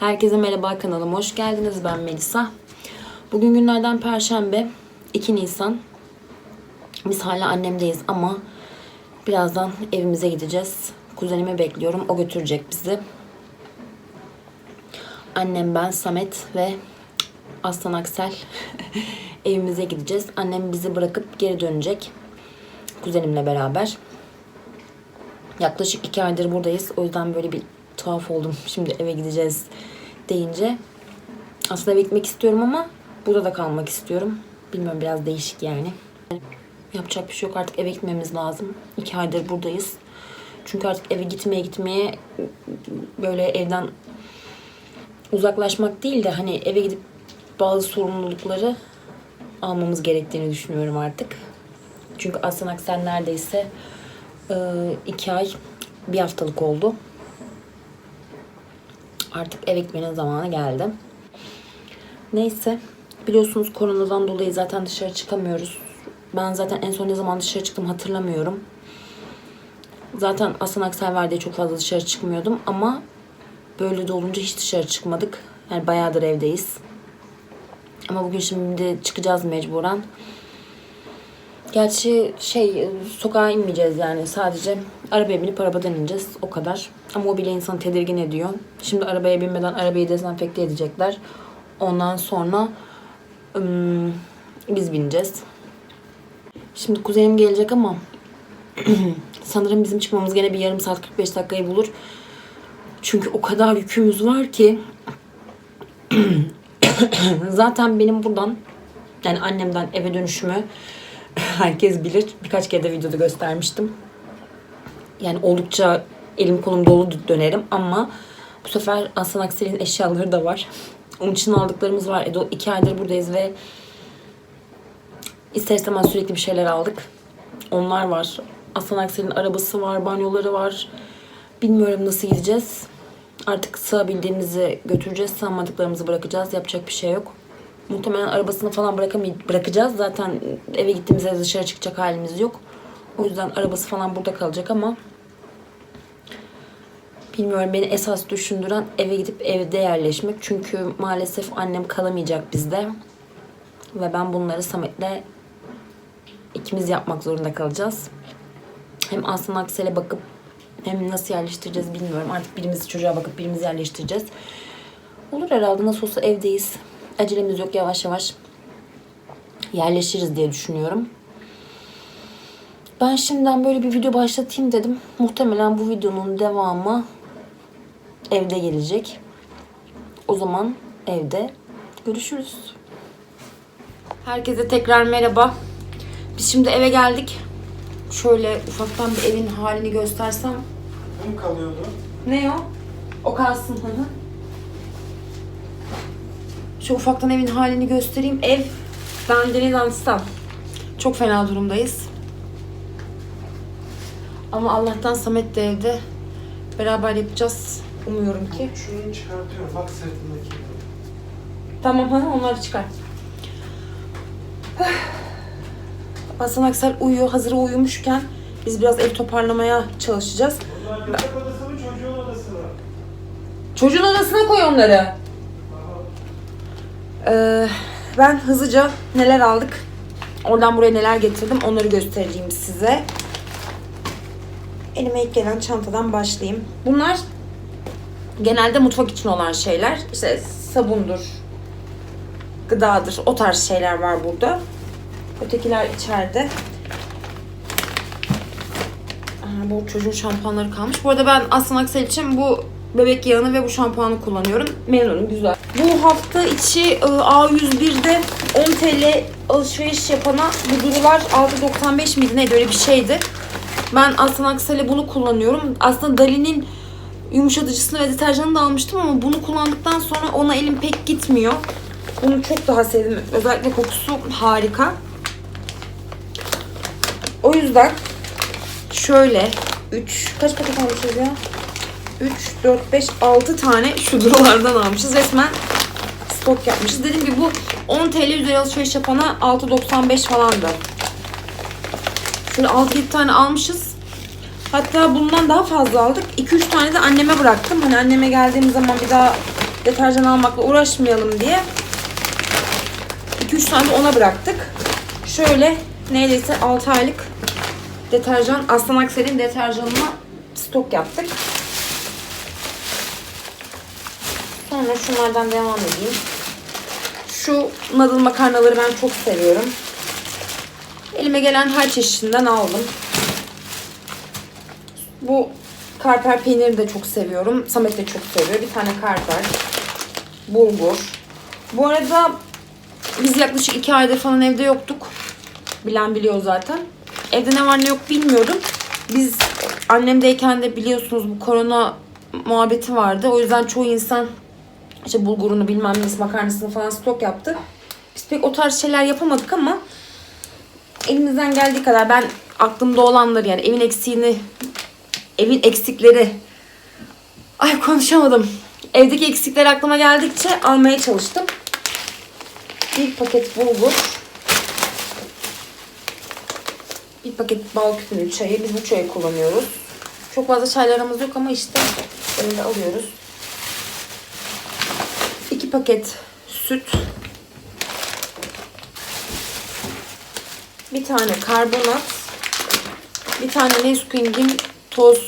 Herkese merhaba kanalıma hoş geldiniz. Ben Melisa. Bugün günlerden Perşembe 2 Nisan. Biz hala annemdeyiz ama birazdan evimize gideceğiz. Kuzenimi bekliyorum. O götürecek bizi. Annem, ben, Samet ve Aslan Aksel evimize gideceğiz. Annem bizi bırakıp geri dönecek. Kuzenimle beraber. Yaklaşık iki aydır buradayız. O yüzden böyle bir tuhaf oldum. Şimdi eve gideceğiz deyince. Aslında eve istiyorum ama burada da kalmak istiyorum. Bilmiyorum biraz değişik yani. Yapacak bir şey yok artık eve gitmemiz lazım. İki aydır buradayız. Çünkü artık eve gitmeye gitmeye böyle evden uzaklaşmak değil de hani eve gidip bazı sorumlulukları almamız gerektiğini düşünüyorum artık. Çünkü Aslan Aksel neredeyse iki ay bir haftalık oldu. Artık eve gitmenin zamanı geldi. Neyse. Biliyorsunuz koronadan dolayı zaten dışarı çıkamıyoruz. Ben zaten en son ne zaman dışarı çıktım hatırlamıyorum. Zaten Aslan Aksel var diye çok fazla dışarı çıkmıyordum ama böyle de olunca hiç dışarı çıkmadık. Yani bayağıdır evdeyiz. Ama bugün şimdi çıkacağız mecburen. Gerçi şey sokağa inmeyeceğiz yani sadece arabaya binip arabadan ineceğiz o kadar. Ama o bile insanı tedirgin ediyor. Şimdi arabaya binmeden arabayı dezenfekte edecekler. Ondan sonra ım, biz bineceğiz. Şimdi kuzenim gelecek ama sanırım bizim çıkmamız gene bir yarım saat 45 dakikayı bulur. Çünkü o kadar yükümüz var ki zaten benim buradan yani annemden eve dönüşümü herkes bilir. Birkaç kere de videoda göstermiştim. Yani oldukça elim kolum dolu dönerim ama bu sefer Aslan Aksel'in eşyaları da var. Onun için aldıklarımız var. Edo iki aydır buradayız ve ister istemez sürekli bir şeyler aldık. Onlar var. Aslan Aksel'in arabası var, banyoları var. Bilmiyorum nasıl gideceğiz. Artık sığabildiğimizi götüreceğiz, sığamadıklarımızı bırakacağız. Yapacak bir şey yok. Muhtemelen arabasını falan bırakamay- bırakacağız. Zaten eve gittiğimizde dışarı çıkacak halimiz yok. O yüzden arabası falan burada kalacak ama bilmiyorum beni esas düşündüren eve gidip evde yerleşmek. Çünkü maalesef annem kalamayacak bizde. Ve ben bunları Samet'le ikimiz yapmak zorunda kalacağız. Hem Aslan Aksel'e bakıp hem nasıl yerleştireceğiz bilmiyorum. Artık birimiz çocuğa bakıp birimiz yerleştireceğiz. Olur herhalde nasıl olsa evdeyiz. Acelemiz yok yavaş yavaş yerleşiriz diye düşünüyorum. Ben şimdiden böyle bir video başlatayım dedim. Muhtemelen bu videonun devamı evde gelecek. O zaman evde görüşürüz. Herkese tekrar merhaba. Biz şimdi eve geldik. Şöyle ufaktan bir evin halini göstersem. Mu kalıyordu? Ne o? O kalsın. Hı hı. Şu ufaktan evin halini göstereyim. Ev Dandelizans'tan. Çok fena durumdayız. Ama Allah'tan Samet de evde. Beraber yapacağız. Umuyorum ki. Şunu çıkartıyorum. Bak sırtındaki. Tamam ha onları çıkar. Hasan Aksel uyuyor. Hazır uyumuşken biz biraz ev toparlamaya çalışacağız. Bunlar yatak odası mı çocuğun odası mı? Çocuğun odasına koy onları. Ee, ben hızlıca neler aldık, oradan buraya neler getirdim onları göstereyim size. Elime ilk gelen çantadan başlayayım. Bunlar genelde mutfak için olan şeyler. İşte sabundur, gıdadır, o tarz şeyler var burada. Ötekiler içeride. Aa, bu çocuğun şampuanları kalmış. Bu arada ben Aslan Aksel için bu bebek yağını ve bu şampuanı kullanıyorum. Memnunum, güzel. Bu hafta içi e, A101'de 10 TL alışveriş yapana bu durular 6.95 miydi neydi öyle bir şeydi. Ben Aslan Aksel'e bunu kullanıyorum. Aslında Dali'nin yumuşatıcısını ve deterjanını da almıştım ama bunu kullandıktan sonra ona elim pek gitmiyor. Bunu çok daha sevdim. Özellikle kokusu harika. O yüzden şöyle 3 kaç paket almışız ya? 3, 4, 5, 6 tane şu durulardan almışız. Resmen stok yapmışız. Dediğim gibi bu 10 TL üzeri alışveriş yapana 6.95 falandı. Şöyle 6-7 tane almışız. Hatta bundan daha fazla aldık. 2-3 tane de anneme bıraktım. Hani anneme geldiğim zaman bir daha deterjan almakla uğraşmayalım diye 2-3 tane de ona bıraktık. Şöyle neredeyse 6 aylık deterjan, Aslan Aksel'in deterjanına stok yaptık. Sonra şunlardan devam edeyim. Şu noodle makarnaları ben çok seviyorum. Elime gelen her çeşidinden aldım. Bu karper peyniri de çok seviyorum. Samet de çok seviyor. Bir tane karper. Bulgur. Bu arada biz yaklaşık iki aydır falan evde yoktuk. Bilen biliyor zaten. Evde ne var ne yok bilmiyorum. Biz annemdeyken de biliyorsunuz bu korona muhabbeti vardı. O yüzden çoğu insan işte bulgurunu bilmem nesi makarnasını falan stok yaptı. Biz pek o tarz şeyler yapamadık ama elimizden geldiği kadar ben aklımda olanları yani evin eksiğini evin eksikleri ay konuşamadım. Evdeki eksikler aklıma geldikçe almaya çalıştım. Bir paket bulgur. Bir paket bal küpünün çayı. Biz bu çayı kullanıyoruz. Çok fazla çaylarımız yok ama işte böyle alıyoruz. İki paket süt. Bir tane karbonat. Bir tane Nesquik'in toz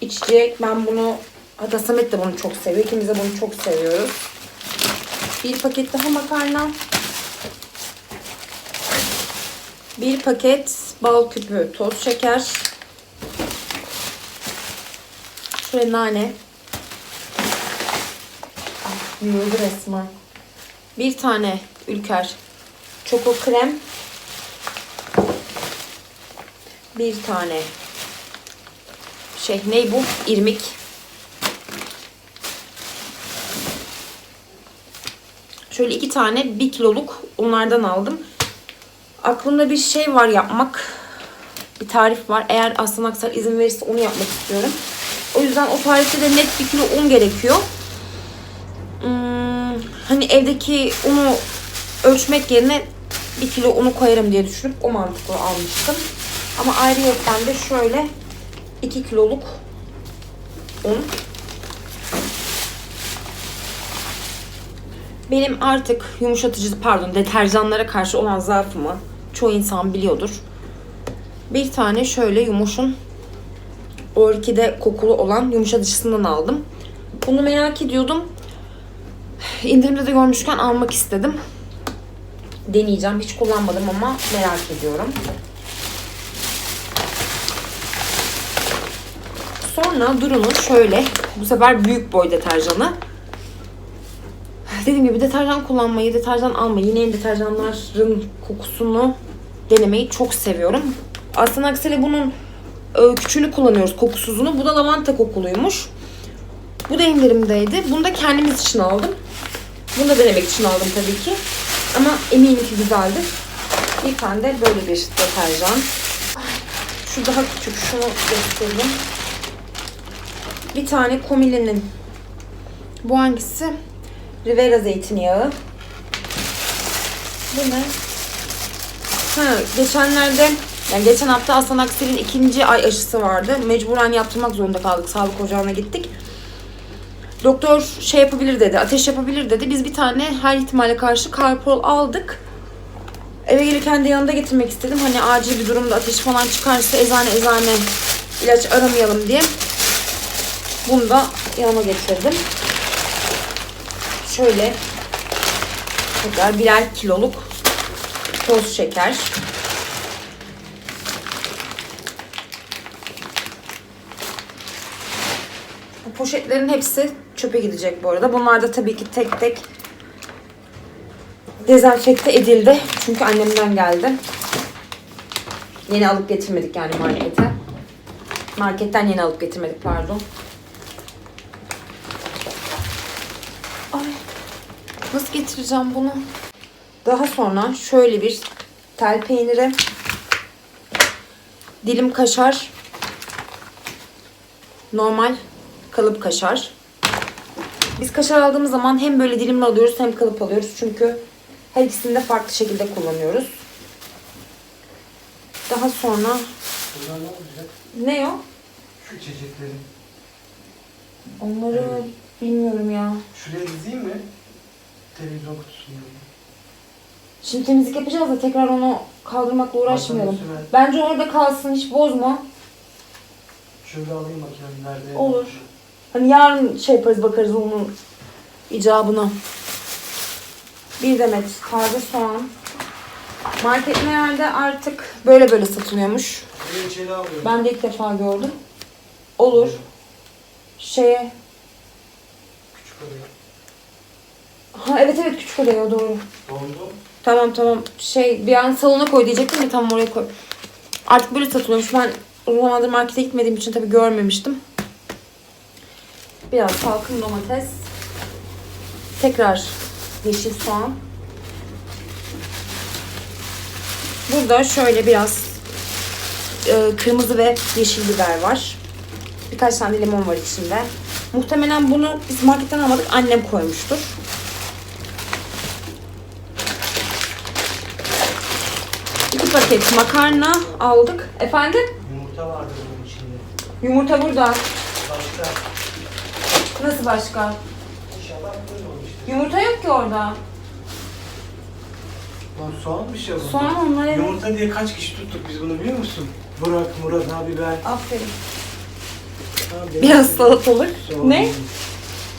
içecek. Ben bunu hatta Samet de bunu çok seviyor. İkimiz de bunu çok seviyoruz. Bir paket daha makarna. Bir paket bal küpü toz şeker. Şöyle nane. Yığıldı resmen. Bir tane ülker çoko krem. Bir tane şey ne bu? İrmik. Şöyle iki tane bir kiloluk onlardan aldım. Aklımda bir şey var yapmak. Bir tarif var. Eğer Aslan Aksar izin verirse onu yapmak istiyorum. O yüzden o tarifte de net bir kilo un gerekiyor. Hmm, hani evdeki unu ölçmek yerine bir kilo unu koyarım diye düşünüp o mantıklı almıştım. Ama ayrıyetten de şöyle 2 kiloluk un. Benim artık yumuşatıcı pardon deterjanlara karşı olan zaafımı çoğu insan biliyordur. Bir tane şöyle yumuşun orkide kokulu olan yumuşatıcısından aldım. Bunu merak ediyordum. İndirimde de görmüşken almak istedim. Deneyeceğim. Hiç kullanmadım ama merak ediyorum. Sonra Duru'nun şöyle bu sefer büyük boy deterjanı. Dediğim gibi deterjan kullanmayı, deterjan almayı, yine yeni deterjanların kokusunu denemeyi çok seviyorum. Aslında aksine bunun e, küçüğünü kullanıyoruz kokusuzunu. Bu da lavanta kokuluymuş. Bu da indirimdeydi. Bunu da kendimiz için aldım. Bunu da denemek için aldım tabii ki. Ama eminim ki güzeldir. Tane de böyle bir deterjan. Şu daha küçük. Şunu göstereyim. Bir tane Komile'nin. Bu hangisi? Rivera zeytinyağı. Bu ne? Ha, geçenlerde yani geçen hafta Aslan Aksel'in ikinci ay aşısı vardı. Mecburen yaptırmak zorunda kaldık. Sağlık ocağına gittik. Doktor şey yapabilir dedi, ateş yapabilir dedi. Biz bir tane her ihtimale karşı Karpol aldık. Eve gelirken de yanında getirmek istedim. Hani acil bir durumda ateş falan çıkarsa eczane eczane ilaç aramayalım diye. Bunu da yanıma getirdim. Şöyle tekrar birer kiloluk toz şeker. Poşetlerin hepsi çöpe gidecek bu arada. Bunlar da tabii ki tek tek dezenfekte edildi. Çünkü annemden geldi. Yeni alıp getirmedik yani markete. Marketten yeni alıp getirmedik pardon. Ay. Nasıl getireceğim bunu? Daha sonra şöyle bir tel peyniri, dilim kaşar, normal kalıp kaşar. Biz kaşar aldığımız zaman hem böyle dilimli alıyoruz hem kalıp alıyoruz. Çünkü her ikisini de farklı şekilde kullanıyoruz. Daha sonra Bunlar ne olacak? ne o? Şu içeceklerin. Onları Bilmiyorum ya. Şuraya dizeyim mi? Televizyon kutusunu. Şimdi temizlik yapacağız da tekrar onu kaldırmakla uğraşmayalım. Bence orada kalsın hiç bozma. Şöyle alayım bakayım nerede. Olur. Hani yarın şey yaparız bakarız onun icabına. Bir demet taze soğan. Marketlerde artık böyle böyle satılıyormuş. Ben de ilk defa gördüm. Olur. Şeye. Küçük odaya. Ha evet evet küçük odaya doğru. Dondu. Tamam tamam. Şey bir an salona koy diyecektim de tamam oraya koy. Artık böyle satılıyormuş. Ben uzun zamandır markete gitmediğim için tabii görmemiştim. Biraz salkım domates. Tekrar yeşil soğan. Burada şöyle biraz e, kırmızı ve yeşil biber var. Birkaç tane limon var içinde. Muhtemelen bunu biz marketten almadık. Annem koymuştur. İki paket makarna aldık. Efendim? Yumurta vardı bunun içinde. Yumurta burada. Başka. Nasıl başka? İnşallah. Yumurta yok ki orada. Lan soğanmış ya bu. Soğan onlar evet. Yumurta diye kaç kişi tuttuk biz bunu biliyor musun? Burak, Murat abi ben. Aferin. Benim- Biraz salatalık. Soğan. Ne?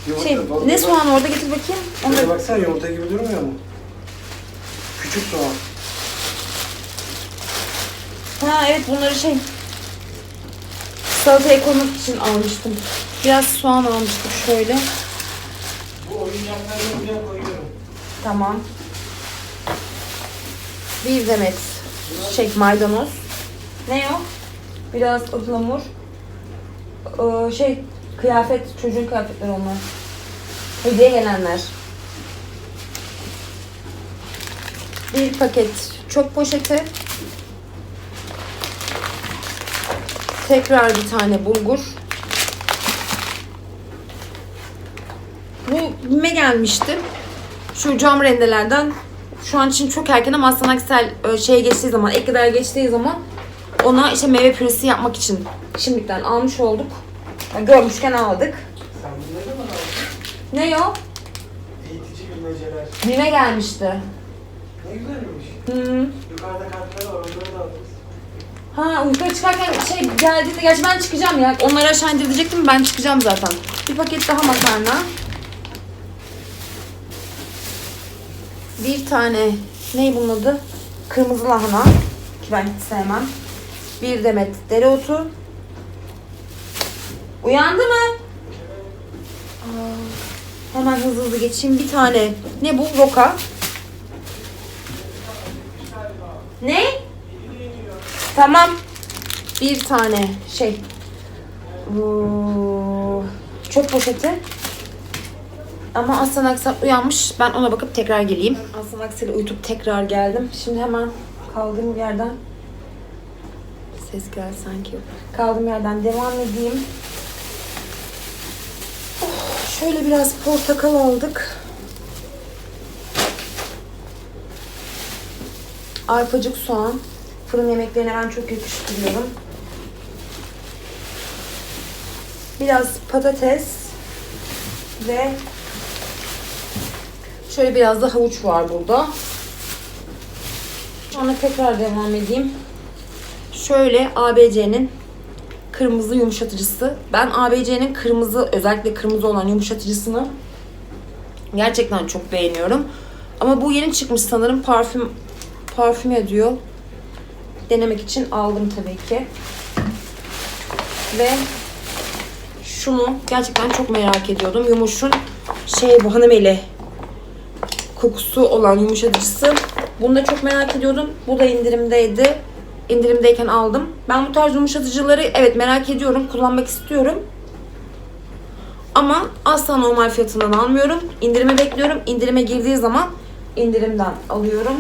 Yumurta, Şey, bak- ne bak- soğan orada getir bakayım. Onu Şuraya da... baksana yumurta gibi durmuyor mu? Küçük soğan. Ha evet bunları şey... Salataya koymak için almıştım. Biraz soğan almıştık şöyle. Bu oyuncaklarını buraya koyuyorum. Tamam. Bir demet şey maydanoz. Ne o? Biraz ıhlamur. Ee, şey kıyafet, çocuğun kıyafetleri onlar. Hediye gelenler. Bir paket çöp poşeti. Tekrar bir tane bulgur. Bu bime gelmişti. Şu cam rendelerden şu an için çok erken ama Aslan Aksel e, şeye geçtiği zaman, ek gıdaya geçtiği zaman ona işte meyve püresi yapmak için şimdiden almış olduk. Yani görmüşken aldık. Sen bunları mı aldın? Ne o? Eğitici bilmeceler. Bime gelmişti. Ne güzelmiş. Hı. Yukarıda kartlar var onları da alırız. Ha yukarı çıkarken şey geldiğinde gerçi ben çıkacağım ya. Onları aşağı indirecektim ben çıkacağım zaten. Bir paket daha makarna. Bir tane ne bunun adı? Kırmızı lahana ki ben hiç sevmem. Bir demet dereotu. Uyandı mı? Hemen hızlı hızlı geçeyim. Bir tane ne bu? Roka. Ne? Tamam. Bir tane şey. Bu çöp poşeti. Ama Aslan Aksel uyanmış. Ben ona bakıp tekrar geleyim. Aslan Aksel'i uyutup tekrar geldim. Şimdi hemen kaldığım yerden ses geldi sanki. Kaldığım yerden devam edeyim. Oh, şöyle biraz portakal aldık. Arpacık soğan. Fırın yemeklerine ben çok yakıştırıyorum. Biraz patates ve şöyle biraz da havuç var burada. Sonra tekrar devam edeyim. Şöyle ABC'nin kırmızı yumuşatıcısı. Ben ABC'nin kırmızı özellikle kırmızı olan yumuşatıcısını gerçekten çok beğeniyorum. Ama bu yeni çıkmış sanırım parfüm parfüm ediyor denemek için aldım tabii ki. Ve şunu gerçekten çok merak ediyordum. Yumuş'un şey bu hanımeli kokusu olan yumuşatıcısı. Bunu da çok merak ediyordum. Bu da indirimdeydi. İndirimdeyken aldım. Ben bu tarz yumuşatıcıları evet merak ediyorum. Kullanmak istiyorum. Ama asla normal fiyatından almıyorum. İndirime bekliyorum. İndirime girdiği zaman indirimden alıyorum.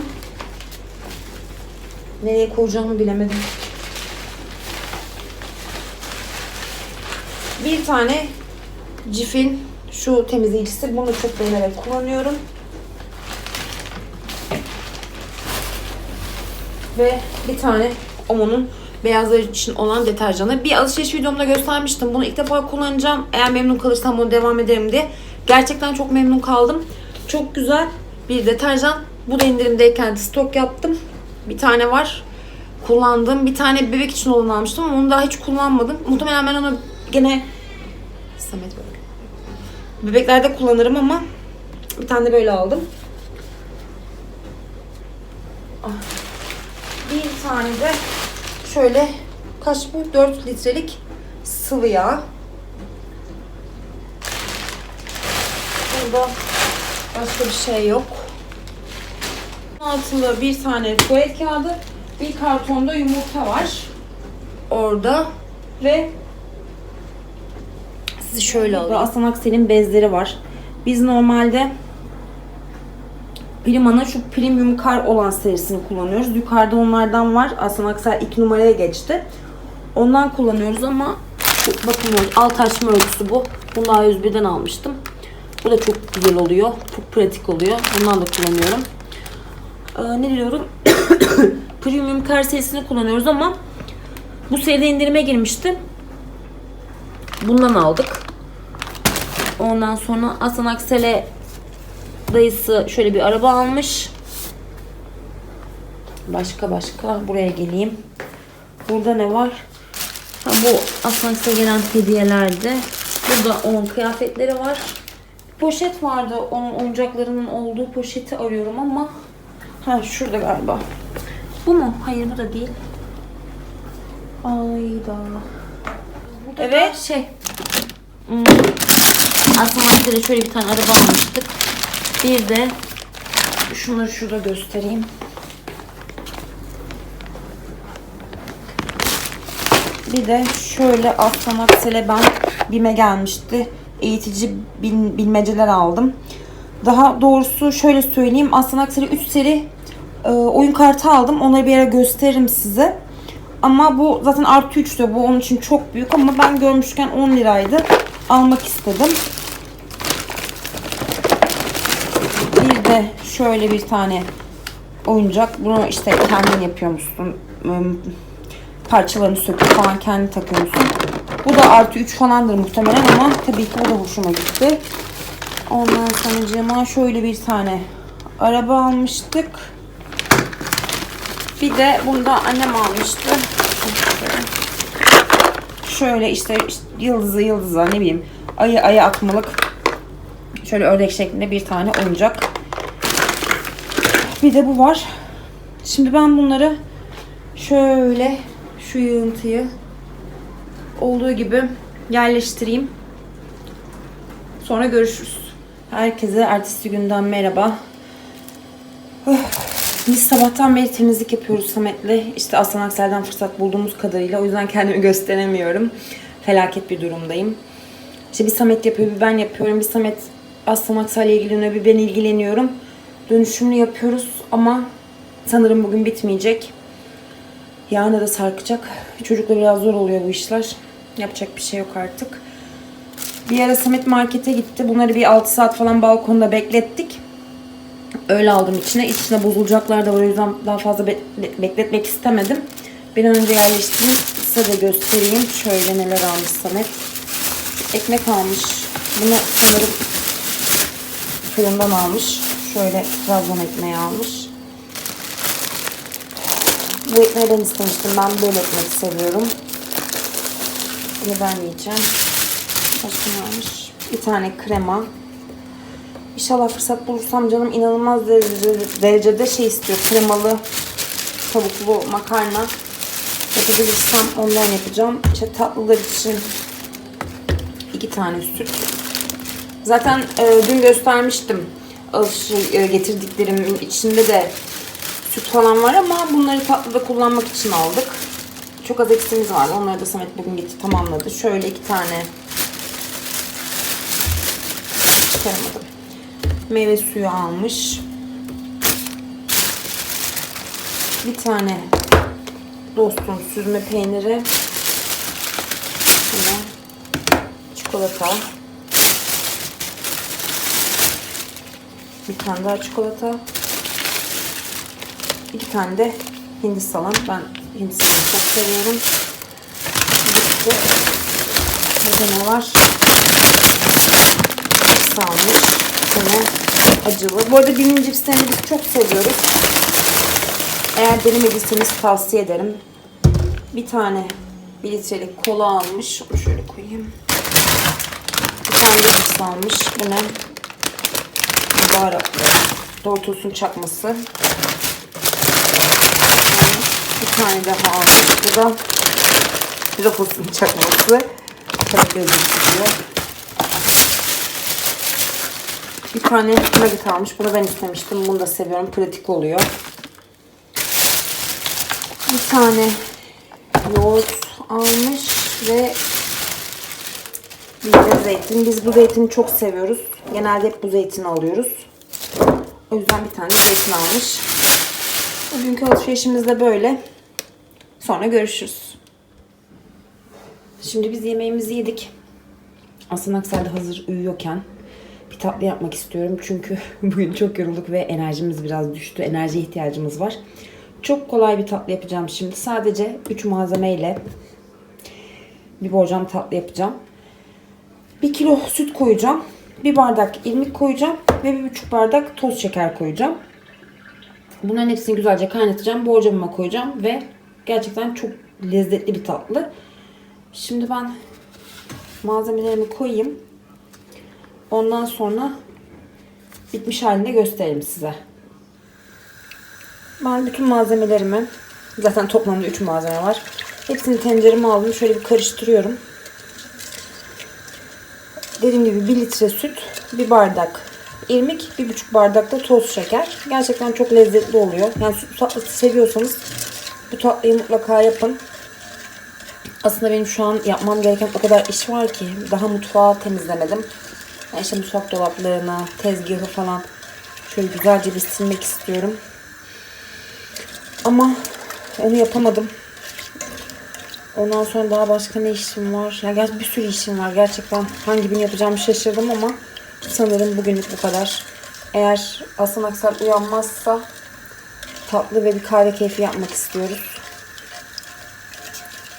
Nereye koyacağımı bilemedim. Bir tane Cif'in şu temizleyicisi. Bunu çok beğenerek kullanıyorum. Ve bir tane Omo'nun Beyazlar için olan deterjanı. Bir alışveriş videomda göstermiştim. Bunu ilk defa kullanacağım. Eğer memnun kalırsam bunu devam ederim diye. Gerçekten çok memnun kaldım. Çok güzel bir deterjan. Bu da indirimdeyken stok yaptım. Bir tane var. Kullandım. Bir tane bebek için olanı almıştım ama onu daha hiç kullanmadım. Muhtemelen ben onu gene Samet böyle. Bebeklerde kullanırım ama bir tane de böyle aldım. Ah. Bir tane de şöyle kaç bu? 4 litrelik sıvı yağ. Burada başka bir şey yok. Altında bir tane tuvalet kağıdı, bir kartonda yumurta var. Orada ve sizi şöyle alayım. Aslan Aksel'in bezleri var. Biz normalde Prima'nın şu premium kar olan serisini kullanıyoruz. Yukarıda onlardan var. Aslan Aksel 2 numaraya geçti. Ondan kullanıyoruz ama bakın alt açma ölçüsü bu. Bunu daha 101'den almıştım. Bu da çok güzel oluyor. Çok pratik oluyor. Bundan da kullanıyorum. Ee, ne diyorum? premium kar serisini kullanıyoruz ama bu seride indirime girmişti. Bundan aldık. Ondan sonra Aslan Aksel'e dayısı şöyle bir araba almış. Başka başka buraya geleyim. Burada ne var? Ha, bu Aslan Aksel'e gelen hediyelerdi. Burada onun kıyafetleri var. Poşet vardı. Onun oyuncaklarının olduğu poşeti arıyorum ama ha şurada galiba. Bu mu? Hayır bu da değil. Ayda. Evet şey. Hmm. Aslında size şöyle bir tane araba almıştık. Bir de şunları şurada göstereyim. Bir de şöyle Aslan Aksel'e ben BİM'e gelmişti. Eğitici bil- bilmeceler aldım. Daha doğrusu şöyle söyleyeyim. Aslan Aksel'e 3 seri e, oyun kartı aldım. Onları bir ara gösteririm size. Ama bu zaten artı 3 diyor. Bu onun için çok büyük ama ben görmüşken 10 liraydı. Almak istedim. Bir de şöyle bir tane oyuncak. Bunu işte kendin yapıyormuşsun. Im, Parçalarını söküp falan kendi takıyormuşsun. Bu da artı 3 falandır muhtemelen ama tabii ki o da hoşuma gitti. Ondan sonra şöyle bir tane araba almıştık. Bir de bunu da annem almıştı. Şöyle işte, işte yıldızı yıldıza ne bileyim ayı ayı atmalık şöyle ördek şeklinde bir tane oyuncak. Bir de bu var. Şimdi ben bunları şöyle şu yığıntıyı olduğu gibi yerleştireyim. Sonra görüşürüz. Herkese ertesi günden merhaba. Biz sabahtan beri temizlik yapıyoruz Samet'le. İşte Aslan Aksel'den fırsat bulduğumuz kadarıyla. O yüzden kendimi gösteremiyorum. Felaket bir durumdayım. İşte bir Samet yapıyor, bir ben yapıyorum. Bir Samet Aslan Aksel'le ilgileniyor, bir ben ilgileniyorum. Dönüşümlü yapıyoruz ama sanırım bugün bitmeyecek. Yarın da sarkacak. Çocukla biraz zor oluyor bu işler. Yapacak bir şey yok artık. Bir ara Samet markete gitti. Bunları bir 6 saat falan balkonda beklettik. Öyle aldım içine. İçine bozulacaklar da. O yüzden daha fazla be- bekletmek istemedim. Bir önce yerleştireyim. Size de göstereyim. Şöyle neler almış Samet. Ekmek almış. Bunu sanırım fırından almış. Şöyle Trabzon ekmeği almış. Bu ekmeği ben istemiştim. Ben böyle ekmek seviyorum. Bunu ben yiyeceğim. Almış? Bir tane krema. İnşallah fırsat bulursam canım inanılmaz derecede, derecede şey istiyor. Kremalı tavuklu makarna yapabilirsem ondan yapacağım. İşte tatlılar için iki tane süt. Zaten e, dün göstermiştim. Alış- e, getirdiklerimin içinde de süt falan var ama bunları tatlıda kullanmak için aldık. Çok az eksiğimiz vardı. Onları da Samet bugün gitti tamamladı. Şöyle iki tane çıkaramadım. Meyve suyu almış. Bir tane dostun süzme peyniri. Şöyle çikolata. Bir tane daha çikolata. İki tane de hindi salam. Ben Hindisini çok seviyorum. Burada ne var? Cips almış. Yine acılı. Bu arada Bim'in cipslerini biz çok seviyoruz. Eğer denemediyseniz tavsiye ederim. Bir tane bir litrelik kola almış. Onu şöyle koyayım. Bir tane de cips almış. Bu ne? Baharatlı. Dortos'un çakması. Bir tane daha almış. Bu da Rapos'un çakması. Çok lezzetli diyor. Bir tane nugget almış. Bunu ben istemiştim. Bunu da seviyorum. Pratik oluyor. Bir tane yoğurt almış ve bir de zeytin. Biz bu zeytini çok seviyoruz. Genelde hep bu zeytini alıyoruz. O yüzden bir tane zeytin almış. Bugünkü alışverişimiz de böyle. Sonra görüşürüz. Şimdi biz yemeğimizi yedik. Aslan Aksel de hazır uyuyorken tatlı yapmak istiyorum. Çünkü bugün çok yorulduk ve enerjimiz biraz düştü. Enerjiye ihtiyacımız var. Çok kolay bir tatlı yapacağım şimdi. Sadece 3 malzemeyle bir borcam tatlı yapacağım. 1 kilo süt koyacağım. 1 bardak irmik koyacağım. Ve 1,5 bardak toz şeker koyacağım. Bunların hepsini güzelce kaynatacağım. Borcamıma koyacağım ve gerçekten çok lezzetli bir tatlı. Şimdi ben malzemelerimi koyayım. Ondan sonra bitmiş halini göstereyim size. Ben bütün malzemelerimi zaten toplamda 3 malzeme var. Hepsini tencereme aldım. Şöyle bir karıştırıyorum. Dediğim gibi 1 litre süt, 1 bardak irmik, 1,5 bardak da toz şeker. Gerçekten çok lezzetli oluyor. Yani süt tatlısı seviyorsanız bu tatlıyı mutlaka yapın. Aslında benim şu an yapmam gereken o kadar iş var ki daha mutfağı temizlemedim. Yani işte mutfak dolaplarını, tezgahı falan şöyle güzelce bir silmek istiyorum. Ama onu yapamadım. Ondan sonra daha başka ne işim var? Ya gerçi bir sürü işim var. Gerçekten hangi birini yapacağımı şaşırdım ama sanırım bugünlük bu kadar. Eğer Aslan Aksel uyanmazsa tatlı ve bir kahve keyfi yapmak istiyoruz.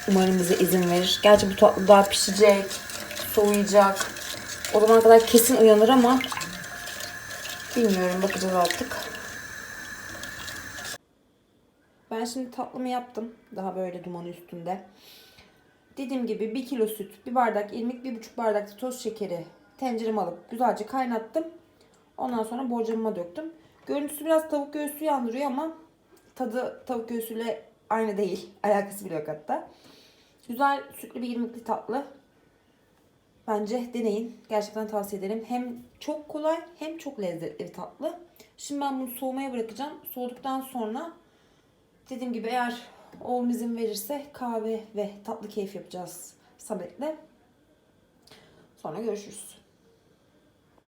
Umarım bize izin verir. Gerçi bu tatlı daha pişecek, soğuyacak. O zamana kadar kesin uyanır ama bilmiyorum bakacağız artık. Ben şimdi tatlımı yaptım. Daha böyle dumanı üstünde. Dediğim gibi 1 kilo süt, 1 bardak irmik, 1,5 bardak da toz şekeri tencereme alıp güzelce kaynattım. Ondan sonra borcamıma döktüm. Görüntüsü biraz tavuk göğsü yandırıyor ama tadı tavuk göğsüyle aynı değil. Alakası bile yok hatta. Güzel sütlü bir irmikli tatlı. Bence deneyin. Gerçekten tavsiye ederim. Hem çok kolay hem çok lezzetli bir tatlı. Şimdi ben bunu soğumaya bırakacağım. Soğuduktan sonra dediğim gibi eğer oğlum izin verirse kahve ve tatlı keyif yapacağız Samet'le. Sonra görüşürüz.